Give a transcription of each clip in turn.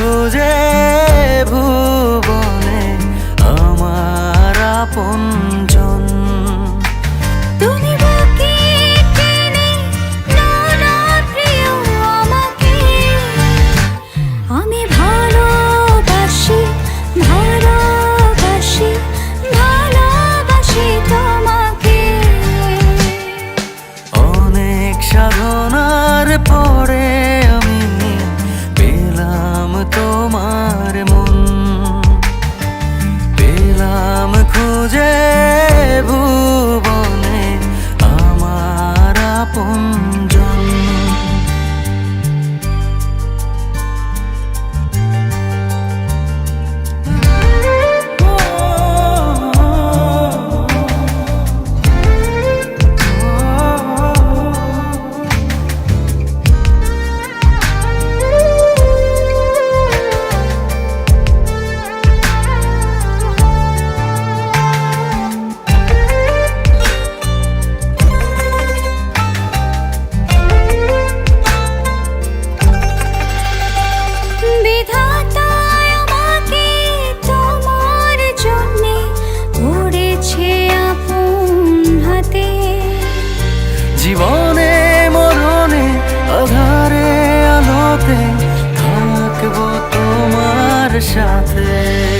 খুঁজে ভুবনে আমার আপন খুঁজে ভুল জীবনে মরণে আধারে আলোতে থাকব তোমার সাথে।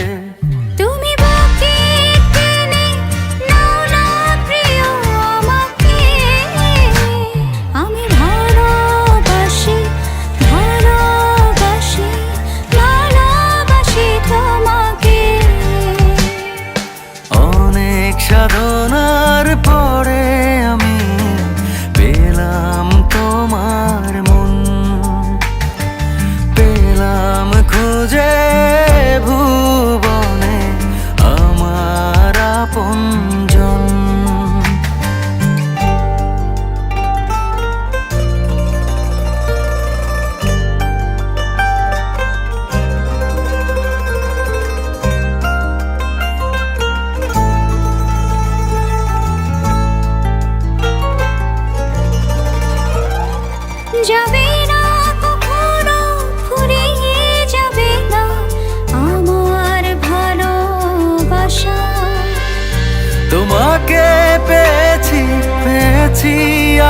এসেছি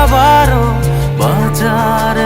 আবারও বাজার